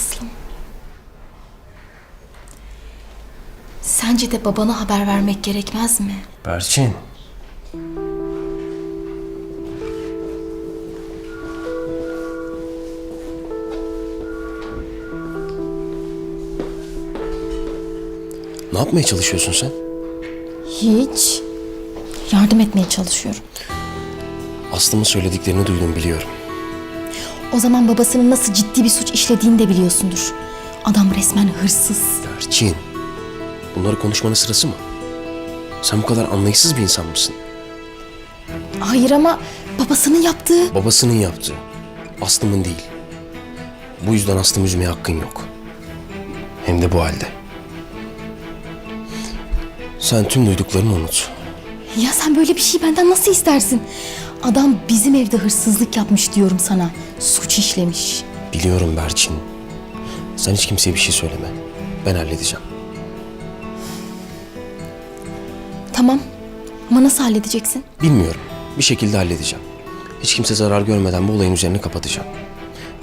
Aslım. Sence de babana haber vermek gerekmez mi? Berçin. Ne yapmaya çalışıyorsun sen? Hiç. Yardım etmeye çalışıyorum. Aslım'ın söylediklerini duydum biliyorum. O zaman babasının nasıl ciddi bir suç işlediğini de biliyorsundur. Adam resmen hırsız. Berçin. Bunları konuşmanın sırası mı? Sen bu kadar anlayışsız bir insan mısın? Hayır ama babasının yaptığı... Babasının yaptığı. Aslımın değil. Bu yüzden Aslım'ı üzmeye hakkın yok. Hem de bu halde. Sen tüm duyduklarını unut. Ya sen böyle bir şey benden nasıl istersin? Adam bizim evde hırsızlık yapmış diyorum sana. Suç işlemiş. Biliyorum Berçin. Sen hiç kimseye bir şey söyleme. Ben halledeceğim. Tamam. Ama nasıl halledeceksin? Bilmiyorum. Bir şekilde halledeceğim. Hiç kimse zarar görmeden bu olayın üzerine kapatacağım.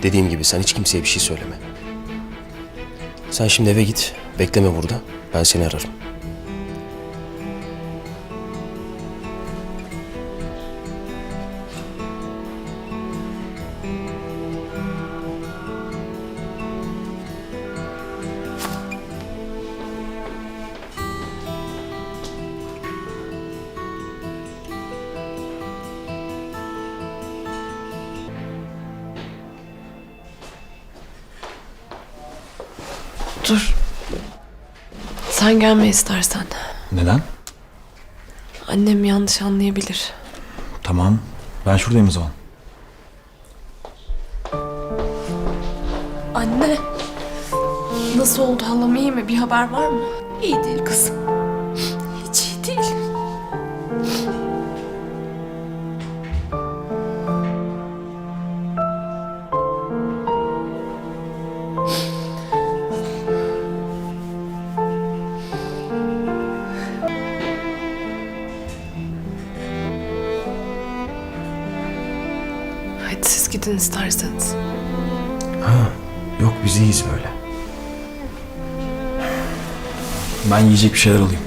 Dediğim gibi sen hiç kimseye bir şey söyleme. Sen şimdi eve git. Bekleme burada. Ben seni ararım. Dur. Sen gelme istersen. Neden? Annem yanlış anlayabilir. Tamam. Ben şuradayım o zaman. Anne. Nasıl oldu halam iyi mi? Bir haber var mı? İyi değil kızım. Hadi siz gidin isterseniz. Yok biz iyiyiz böyle. Ben yiyecek bir şeyler alayım.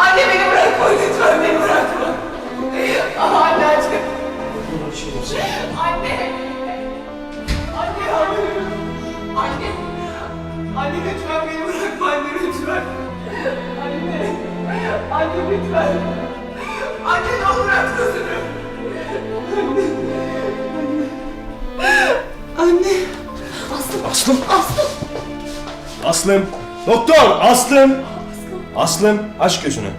Anne beni bırakma lütfen beni bırakma. Ah, Anne gözlerini. Anne! Anne yavrum. Anne! Anne lütfen beni bırakma anne lütfen. Anne! Anne lütfen. Anne ne olur aç gözünü. Anne. Aslım. Aslım. Doktor Aslım. Aslım aç gözünü.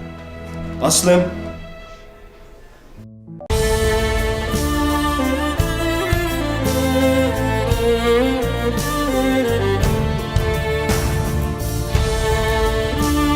Aslım.